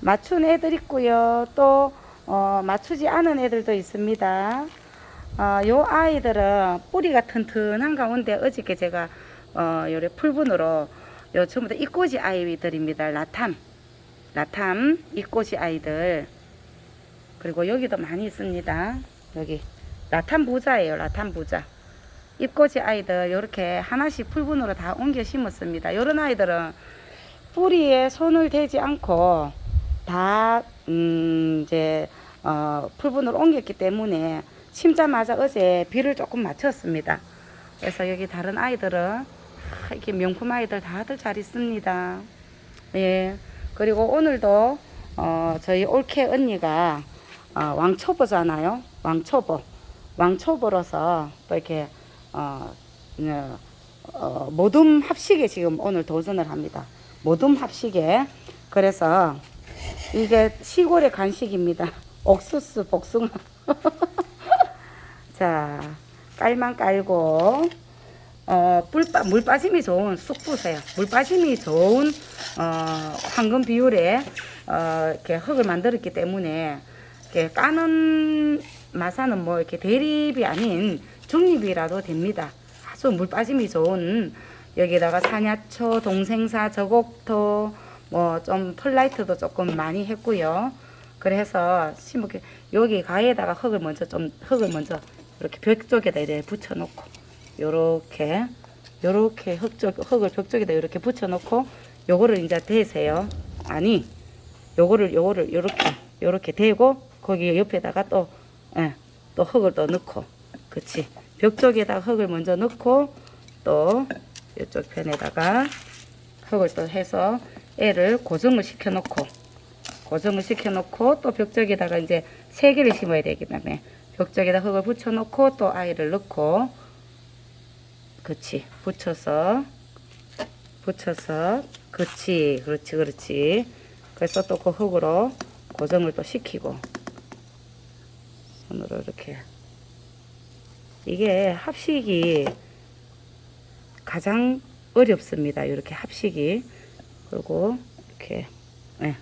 맞춘 애들 있고요. 또 어, 맞추지 않은 애들도 있습니다. 어, 요 아이들은 뿌리가 튼튼한 가운데 어저께 제가 어, 요래 풀분으로 요 전부 다 이꼬지 아이들입니다. 라탐, 라탐 이꼬지 아이들. 그리고 여기도 많이 있습니다. 여기 라탐 부자예요. 라탐 부자. 잎꽂이 아이들 이렇게 하나씩 풀분으로 다 옮겨 심었습니다. 이런 아이들은 뿌리에 손을 대지 않고 다 음, 이제 어, 풀분으로 옮겼기 때문에 심자마자 어제 비를 조금 맞췄습니다. 그래서 여기 다른 아이들은 아, 이렇게 명품 아이들 다들 잘 있습니다. 예. 그리고 오늘도 어, 저희 올케 언니가 어, 왕초보잖아요. 왕초보. 왕초보로서 또 이렇게 어, 어, 어, 모둠 합식에 지금 오늘 도전을 합니다. 모둠 합식에. 그래서 이게 시골의 간식입니다. 옥수수 복숭아. 자, 깔만 깔고, 어, 물, 빠, 물 빠짐이 좋은 쑥 부세요. 물 빠짐이 좋은, 어, 황금 비율에, 어, 이렇게 흙을 만들었기 때문에, 이렇게 까는 마사는 뭐 이렇게 대립이 아닌 중립이라도 됩니다. 아주 물 빠짐이 좋은, 여기다가 사냐초, 동생사, 저곡토, 뭐 좀 펄라이트도 조금 많이 했고요. 그래서 심을게 여기 가에다가 흙을 먼저 좀 흙을 먼저 이렇게 벽 쪽에다 이렇게 붙여놓고 요렇게 요렇게 흙 쪽, 흙을 벽 쪽에다 이렇게 붙여놓고 요거를 이제 대세요. 아니 요거를 요거를 요렇게 요렇게 대고 거기 옆에다가 또 예, 또 흙을 또 넣고 그치 벽 쪽에다가 흙을 먼저 넣고 또 이쪽 편에다가 흙을 또 해서 애를 고정을 시켜 놓고 고정을 시켜 놓고 또 벽쪽에다가 이제 세 개를 심어야 되기 때문에 벽쪽에다 흙을 붙여 놓고 또 아이를 넣고 그치 붙여서 붙여서 그치 그렇지 그렇지. 그래서 또 그 흙으로 고정을 또 시키고 손으로 이렇게. 이게 합식이 가장 어렵습니다 이렇게 합식이 그리고 이렇게 예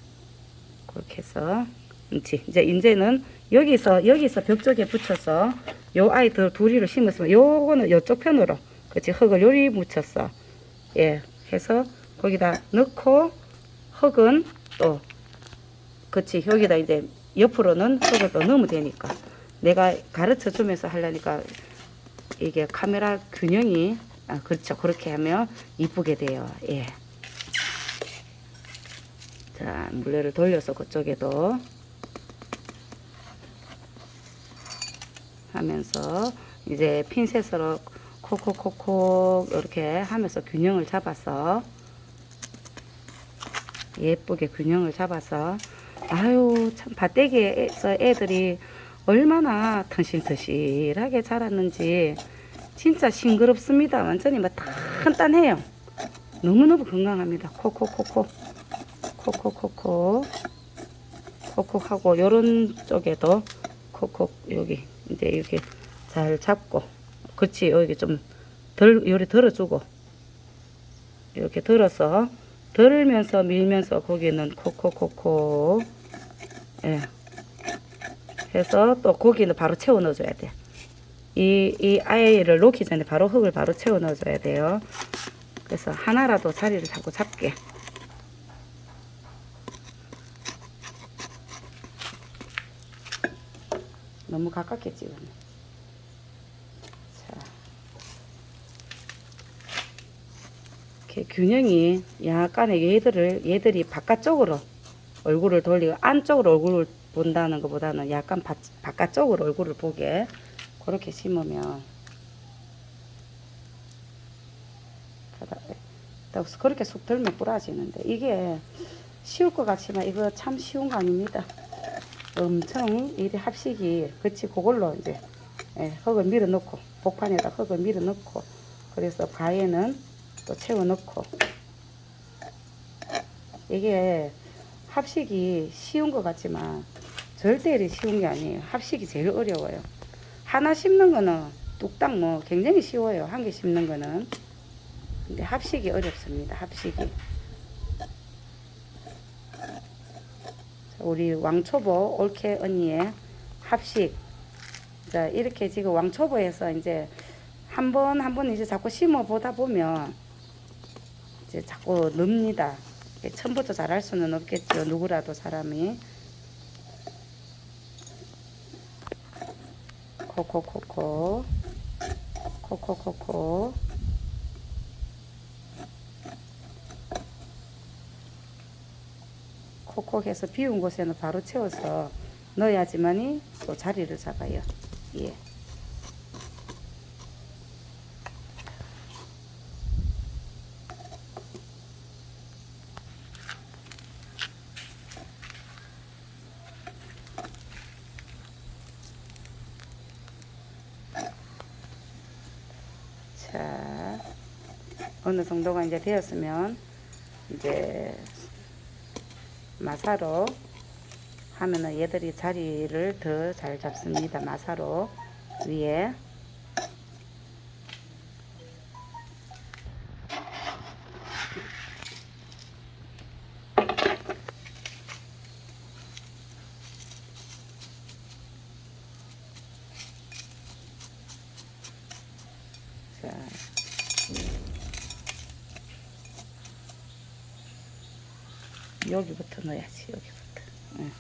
그렇게 해서 그렇지 이제 이제는 여기서 여기서 벽 쪽에 붙여서 요 아이들 둘이를 심었으면 요거는 요쪽 편으로 그렇지 흙을 요리 묻혔어 예 해서 거기다 넣고 흙은 또 그렇지 여기다 이제 옆으로는 흙을 또 넣으면 되니까. 내가 가르쳐 주면서 하려니까 이게 카메라 균형이 아, 그렇죠. 그렇게 하면 이쁘게 돼요. 예. 자, 물레를 돌려서 그쪽에도 하면서 이제 핀셋으로 콕콕콕콕 이렇게 하면서 균형을 잡아서 예쁘게 균형을 잡아서 아유 참 밭대기에서 애들이 얼마나 튼실튼실하게 자랐는지 진짜 싱그럽습니다. 완전히 막 단단해요. 너무너무 건강합니다. 콕콕콕콕 콕콕콕콕 콕콕 하고 요런 쪽에도 콕콕 여기 이제 이렇게 잘 잡고 그렇지 여기 좀 덜 요리 들어주고 이렇게 들어서 들면서 밀면서 거기는 콕콕콕콕 예 해서 또 고기는 바로 채워 넣어줘야 돼. 이, 이 아이를 놓기 전에 바로 흙을 바로 채워 넣어줘야 돼요. 그래서 하나라도 자리를 자꾸 잡게. 너무 가깝게 찍었네. 자. 이렇게 균형이 약간의 얘들을, 얘들이 바깥쪽으로 얼굴을 돌리고 안쪽으로 얼굴을 본다는 것보다는 약간 바, 바깥쪽으로 얼굴을 보게 그렇게 심으면 그렇게 속 들면 부러지는데 이게 쉬울 것 같지만 이거 참 쉬운 거 아닙니다. 엄청 일이 합식이 그치 그걸로 이제 예, 흙을 밀어 넣고 복판에다 흙을 밀어 넣고 그래서 가에는 또 채워 넣고 이게 합식이 쉬운 것 같지만 절대 이리 쉬운 게 아니에요. 합식이 제일 어려워요. 하나 심는 거는 뚝딱 뭐 굉장히 쉬워요. 한개 심는 거는. 근데 합식이 어렵습니다. 합식이. 우리 왕초보 올케 언니의 합식. 자, 이렇게 지금 왕초보에서 이제 한 번 한 번 이제 자꾸 심어 보다 보면 이제 자꾸 늡니다. 처음부터 잘할 수는 없겠죠. 누구라도 사람이. 코코코코. 코코코코. 콕콕 해서 비운 곳에는 바로 채워서 넣어야지만이 또 자리를 잡아요. 예. 자, 어느 정도가 이제 되었으면 이제 마사로 하면은 얘들이 자리를 더 잘 잡습니다. 마사로 위에 자, 여기부터 넣어야지 여기부터. 응.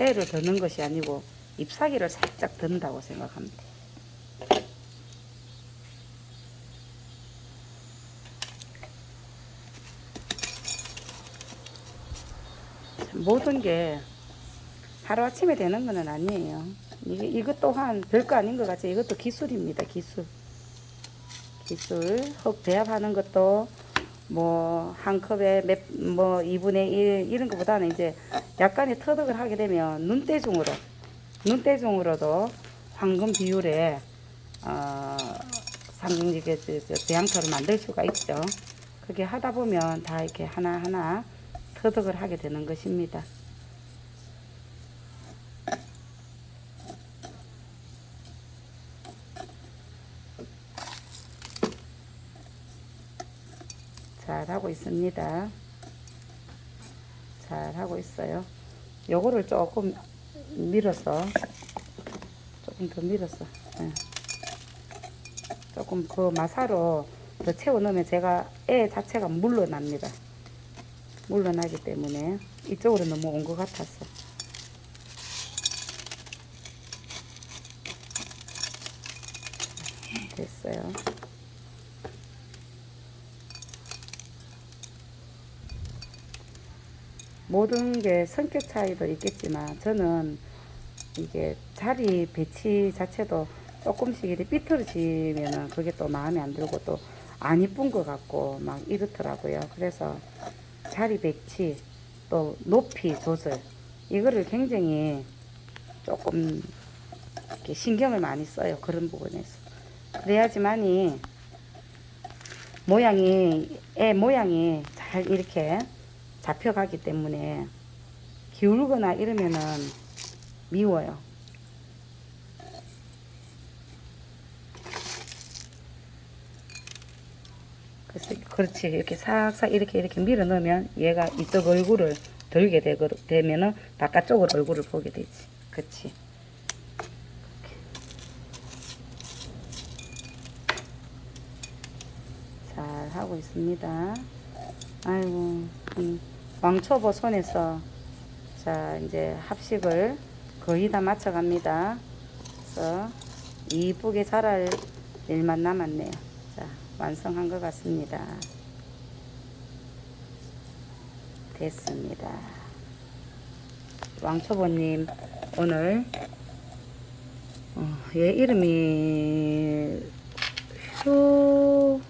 애를 드는 것이 아니고 잎사귀를 살짝 든다고 생각하면 돼. 참, 모든 게 하루아침에 되는 것은 아니에요. 이게, 이것 또한 별거 아닌 것 같지 이것도 기술입니다 기술. 기술 흙 배합하는 것도 뭐 한 컵에 몇뭐 2분의 1 이런 것보다는 이제 약간의 터득을 하게 되면 눈대중으로 눈대중으로도 황금 비율에 어 상징지게 배양토를 만들 수가 있죠. 그렇게 하다 보면 다 이렇게 하나하나 터득을 하게 되는 것입니다. 잘 하고 있습니다. 잘 하고 있어요. 요거를 조금 밀어서 조금 더 밀어서 예. 조금 그 마사로 더 채워 넣으면 제가 애 자체가 물러납니다. 물러나기 때문에 이쪽으로 너무 온것 같았어. 됐어요. 모든 게 성격 차이도 있겠지만 저는 이게 자리 배치 자체도 조금씩 이렇게 삐뚤어지면은 그게 또 마음에 안 들고 또 안 이쁜 것 같고 막 이렇더라고요. 그래서 자리 배치 또 높이 조절 이거를 굉장히 조금 이렇게 신경을 많이 써요. 그런 부분에서. 그래야지만이 모양이 애 모양이 잘 이렇게 잡혀가기 때문에 기울거나 이러면은 미워요. 그래서 그렇지 이렇게 싹싹 이렇게 이렇게 밀어 넣으면 얘가 이쪽 얼굴을 들게 되거, 되면은 바깥쪽으로 얼굴을 보게 되지. 그렇지. 잘 하고 있습니다. 아이고, 이 왕초보 손에서 자 이제 합식을 거의 다 마쳐갑니다. 그래서 이쁘게 자랄 일만 남았네요. 자 완성한 것 같습니다. 됐습니다. 왕초보님 오늘 어, 얘 이름이 휴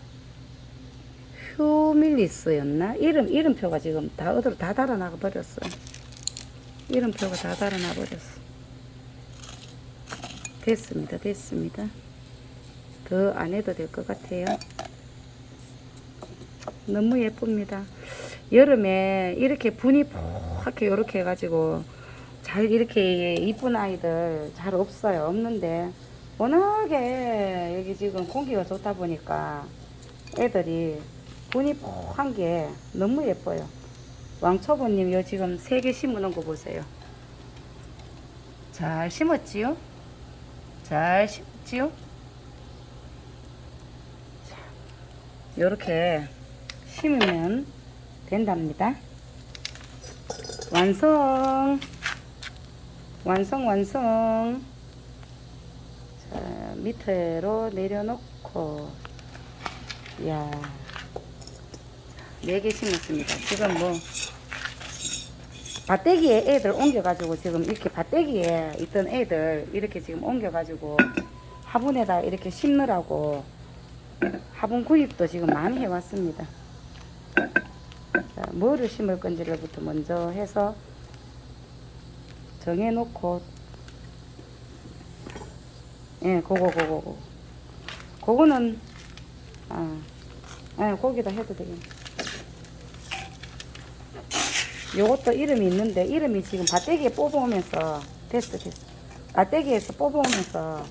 휴밀리스였나? 이름, 이름표가 지금 다 어디로 다 달아나 버렸어. 이름표가 다 달아나 버렸어. 됐습니다. 됐습니다. 더 안 해도 될 것 같아요. 너무 예쁩니다. 여름에 이렇게 분이 푹하게 이렇게 해가지고 잘 이렇게 이쁜 아이들 잘 없어요. 없는데 워낙에 여기 지금 공기가 좋다 보니까 애들이 분이 푹한 게 너무 예뻐요. 왕초보님 요 지금 세 개 심어놓은 거 보세요. 잘 심었지요? 잘 심었지요? 자, 요렇게 심으면 된답니다. 완성! 완성, 완성! 자, 밑으로 내려놓고, 이야. 네개 심었습니다. 지금 뭐, 밭대기에 애들 옮겨가지고 지금 이렇게 밭대기에 있던 애들 이렇게 지금 옮겨가지고 화분에다 이렇게 심느라고 화분 구입도 지금 많이 해왔습니다. 자, 뭐를 심을 건지를부터 먼저 해서 정해놓고 예, 그거, 그거, 그거. 그거는, 아, 예, 거기다 해도 되겠네. 요것도 이름이 있는데, 이름이 지금 밭대기에 뽑아오면서, 됐어, 됐어. 밭대기에서 뽑아오면서,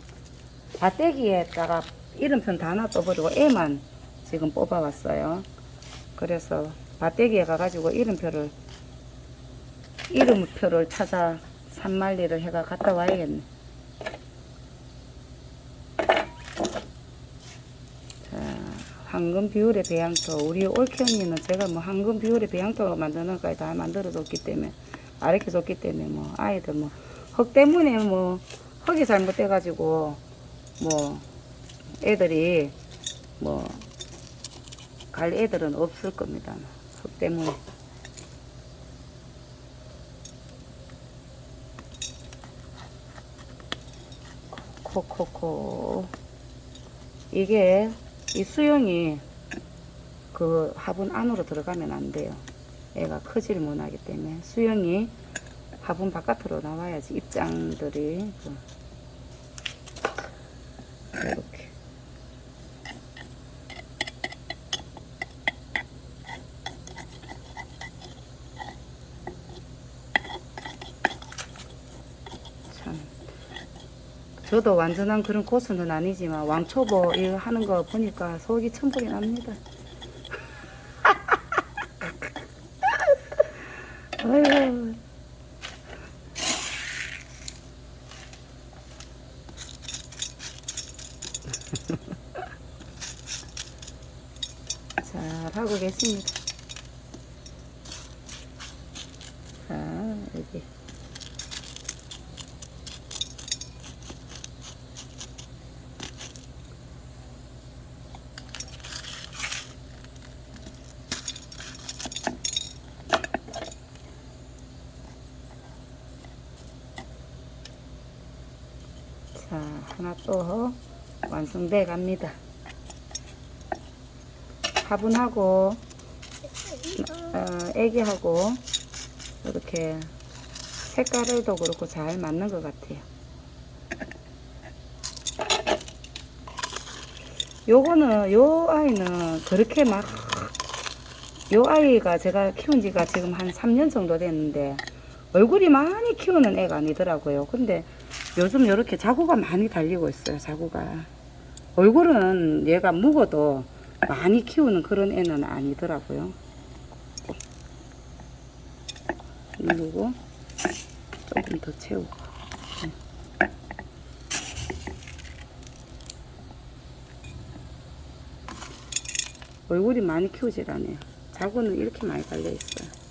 밭대기에다가 이름편 다 놔둬버리고, 애만 지금 뽑아왔어요. 그래서, 밭대기에 가가지고 이름표를, 이름표를 찾아 산말리를 해가 갔다 와야겠네. 황금 비율의 배양토 우리 올케 언니는 제가 뭐 황금 비율의 배양토 만드는 것까지 다 만들어 줬기 때문에 아르켜 줬기 때문에 뭐 아이들 뭐 흙 때문에 뭐 흙이 잘못돼 가지고 뭐 애들이 뭐 갈 애들은 없을 겁니다. 흙 때문에. 코코코. 이게 이 수영이 그 화분 안으로 들어가면 안 돼요. 애가 크지를 못하기 때문에 수영이 화분 바깥으로 나와야지 입장들이 그 저도 완전한 그런 고수는 아니지만 왕초보 이거 하는 거 보니까 속이 천불이 납니다. 아유. 잘 하고 계십니다. 자, 여기. 자, 하나 또 완성돼 갑니다. 화분하고, 어, 애기하고, 이렇게 색깔도 그렇고 잘 맞는 것 같아요. 요거는, 요 아이는 그렇게 막, 요 아이가 제가 키운 지가 지금 한 3년 정도 됐는데, 얼굴이 많이 키우는 애가 아니더라고요. 근데 요즘 이렇게 자구가 많이 달리고 있어요. 자구가 얼굴은 얘가 묵어도 많이 키우는 그런 애는 아니더라고요. 누르고 조금 더 채우고. 네. 얼굴이 많이 키우질 않아요. 자구는 이렇게 많이 달려 있어요.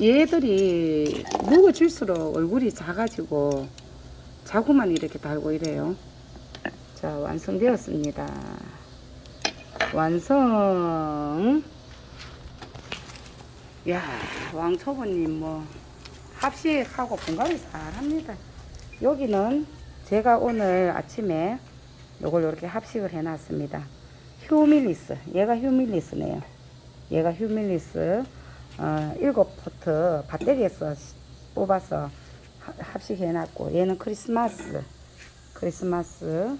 얘들이 묵어질수록 얼굴이 작아지고 자구만 이렇게 달고 이래요. 자, 완성되었습니다. 완성. 야, 왕초보님 뭐 합식하고 분갈이 잘합니다. 여기는 제가 오늘 아침에 요걸 이렇게 합식을 해놨습니다. 휴밀리스. 얘가 휴밀리스네요. 얘가 휴밀리스. 어, 일곱 포트 배터리에서 뽑아서 하- 합식해 놨고 얘는 크리스마스 크리스마스.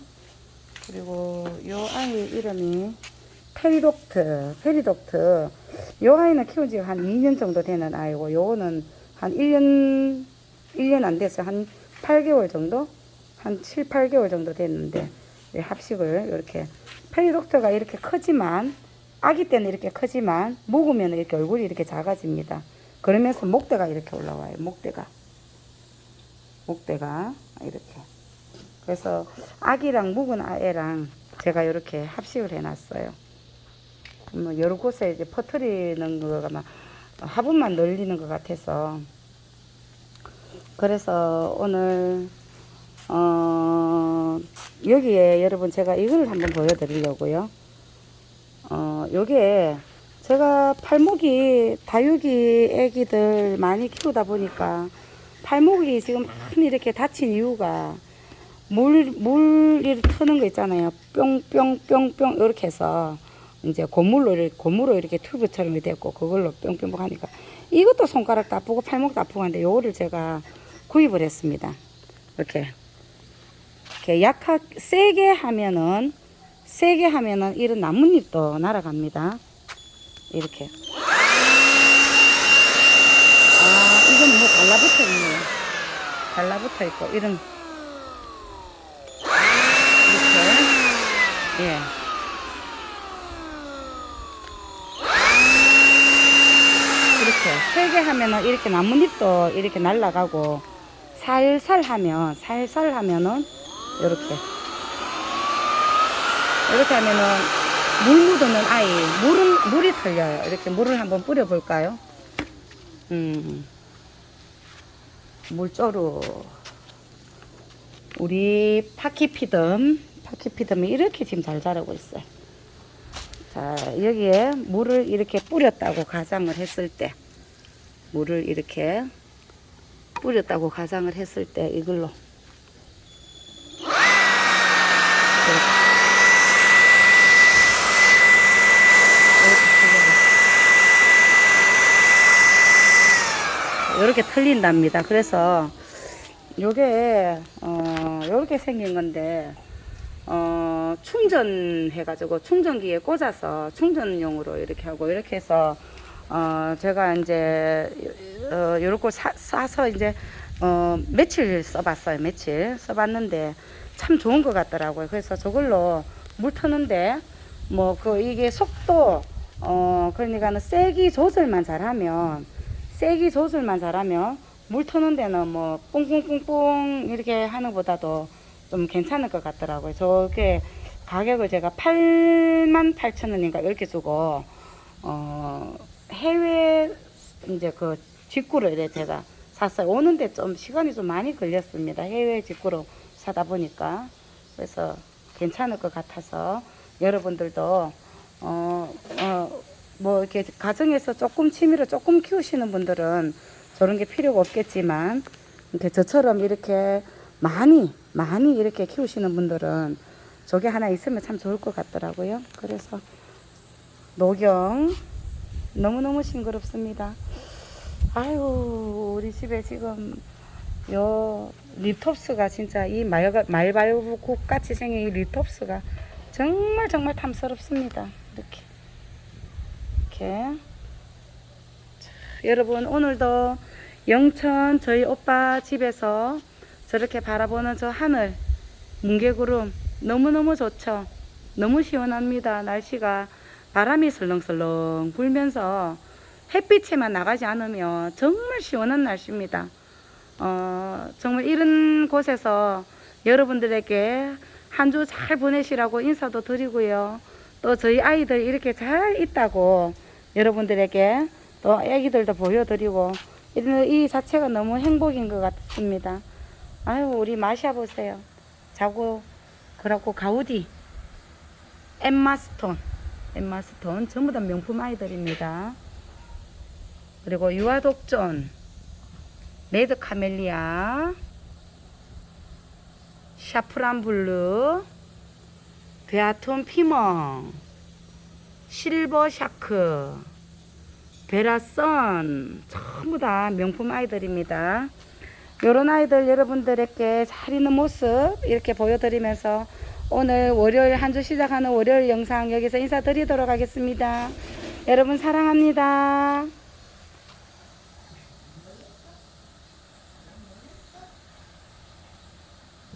그리고 요 아이 이름이 페리독트 페리독트. 요 아이는 키운 지가 한 2년 정도 되는 아이고 요거는 한 1년 1년 안 됐어요 한 8개월 정도? 한 7, 8개월 정도 됐는데 네, 합식을 이렇게 페리독트가 이렇게 크지만 아기 때는 이렇게 크지만 묵으면 이렇게 얼굴이 이렇게 작아집니다. 그러면서 목대가 이렇게 올라와요. 목대가. 목대가 이렇게. 그래서 아기랑 묵은 애랑 제가 이렇게 합식을 해놨어요. 뭐 여러 곳에 이제 퍼뜨리는 거가 막 화분만 늘리는 것 같아서 그래서 오늘 어 여기에 여러분 제가 이걸 한번 보여드리려고요. 어 요게 제가 팔목이 다육이 애기들 많이 키우다 보니까 팔목이 지금 많이 이렇게 다친 이유가 물, 물을 트는 거 있잖아요. 뿅뿅뿅뿅 이렇게 해서 이제 고물로, 고무로 이렇게 튜브처럼 됐고 그걸로 뿅뿅뿅 하니까 이것도 손가락도 아프고 팔목도 아프고 한데 요거를 제가 구입을 했습니다. 이렇게. 이렇게 약하, 세게 하면은, 세게 하면은 이런 나뭇잎도 날아갑니다. 이렇게. 아, 이건 뭐 달라붙어 있네요. 달라붙어 있고, 이런. 이렇게. 예. 이렇게 세게 하면은 이렇게 나뭇잎도 이렇게 날아가고 살살 하면 살살 하면은 이렇게 이렇게 하면은 물 묻는 아이 물은 물이 틀려요. 이렇게 물을 한번 뿌려 볼까요? 음. 물조루 우리 파키피듬 파키피듬이 이렇게 지금 잘 자라고 있어요. 자, 여기에 물을 이렇게 뿌렸다고 가정을 했을 때, 물을 이렇게 뿌렸다고 가정을 했을 때, 이걸로. 이렇게 틀린답니다. 그래서 요게 어 요렇게 생긴 건데 어 충전해 가지고 충전기에 꽂아서 충전용으로 이렇게 하고 이렇게 해서 어 제가 이제 어 요렇게 사, 싸서 이제 어 며칠 써봤어요 며칠 써봤는데 참 좋은 것 같더라고요 그래서 저걸로 물 트는데 뭐 그 이게 속도 어 그러니까는 세기 조절만 잘하면 세기 조절만 잘하면 물 트는 데는 뭐 뿡뿡뿡뿡 이렇게 하는 것보다도 좀 괜찮을 것 같더라고요. 저게 가격을 제가 8만 8천 원인가 이렇게 주고 어 해외 이제 그 직구를 제가 샀어요. 오는데 좀 시간이 좀 많이 걸렸습니다. 해외 직구로 사다 보니까 그래서 괜찮을 것 같아서 여러분들도 어, 어, 뭐 이렇게 가정에서 조금 취미로 조금 키우시는 분들은 저런 게 필요가 없겠지만 이렇게 저처럼 이렇게 많이 많이 이렇게 키우시는 분들은 저게 하나 있으면 참 좋을 것 같더라고요. 그래서 녹용 너무너무 싱그럽습니다. 아유 우리 집에 지금 요 립톱스가 진짜 이 말, 말발굽 같이 생긴 이 립톱스가 정말 정말 탐스럽습니다. 이렇게 이렇게 자, 여러분 오늘도 영천 저희 오빠 집에서 저렇게 바라보는 저 하늘 뭉게구름 너무너무 좋죠. 너무 시원합니다. 날씨가 바람이 설렁설렁 불면서 햇빛에만 나가지 않으면 정말 시원한 날씨입니다. 어, 정말 이런 곳에서 여러분들에게 한 주 잘 보내시라고 인사도 드리고요. 또 저희 아이들 이렇게 잘 있다고 여러분들에게 또 애기들도 보여드리고 이 자체가 너무 행복인 것 같습니다. 아유 우리 마샤 보세요. 자고 그렇고 가우디, 엠마스톤, 엠마스톤 전부 다 명품 아이들입니다. 그리고 유아독존, 레드 카멜리아, 샤프란 블루, 베아톤 피멍, 실버 샤크, 베라선 전부 다 명품 아이들입니다. 요런 아이들 여러분들에게 잘 있는 모습 이렇게 보여드리면서 오늘 월요일 한 주 시작하는 월요일 영상 여기서 인사드리도록 하겠습니다. 여러분 사랑합니다.